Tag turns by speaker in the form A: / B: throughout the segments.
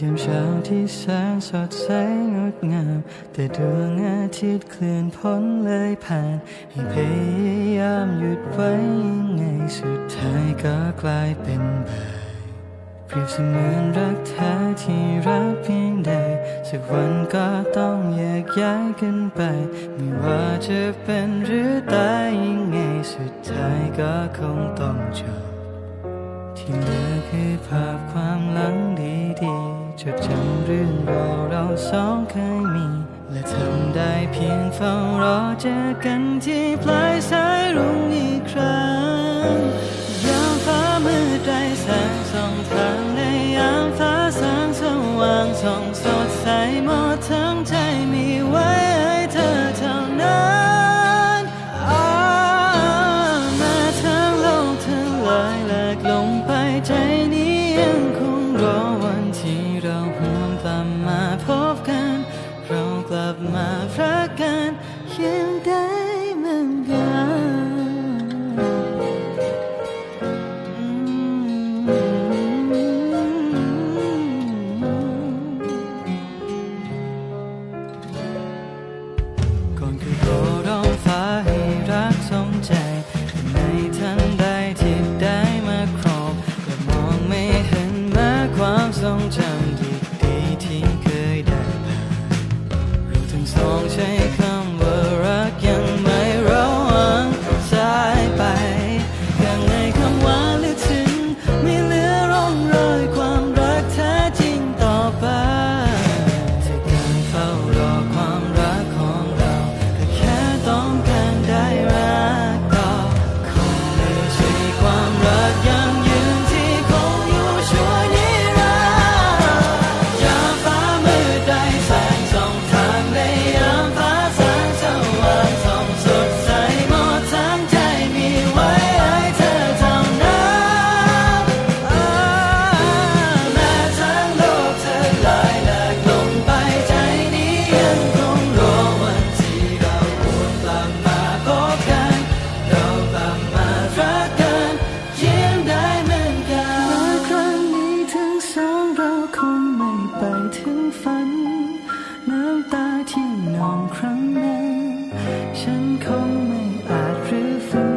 A: ยามเช้าที่แสนสดใสงดงาม แต่ดวงอาทิตย์เคลื่อนพ้นเลยผ่าน ให้พยายามหยุดไว้ยังไงสุดท้ายก็กลายเป็นบ่ายเปรียบเสมือนรักแท้ที่รักเพียงใด สักวันก็ต้องแยกย้ายกันไป ไม่ว่าจะเป็นหรือตายยังไงสุดท้ายก็คงต้องจบที่เหลือคือภาพความหลังดีๆ จดจำเรื่องราวเราสองเคยมี และทำได้เพียงเฝ้ารอเจอกันที่ปลายสายรุ่งอีกครั้งยามฟ้ามืดไร้แสงส่องทางในยามฟ้าสางสว่างส่องสดใสหมดเธอ ค ฉันคงไม่อาจรื้อฟื้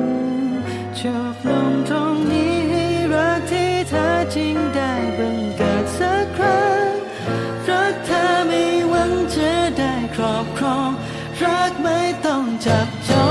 A: นจบลงตรงนี้ให้รักที่แท้จริงได้บังเกิดสักครั้ง รักเธอไม่หวังจะได้ครอบครอง รักไม่ต้องจับจอง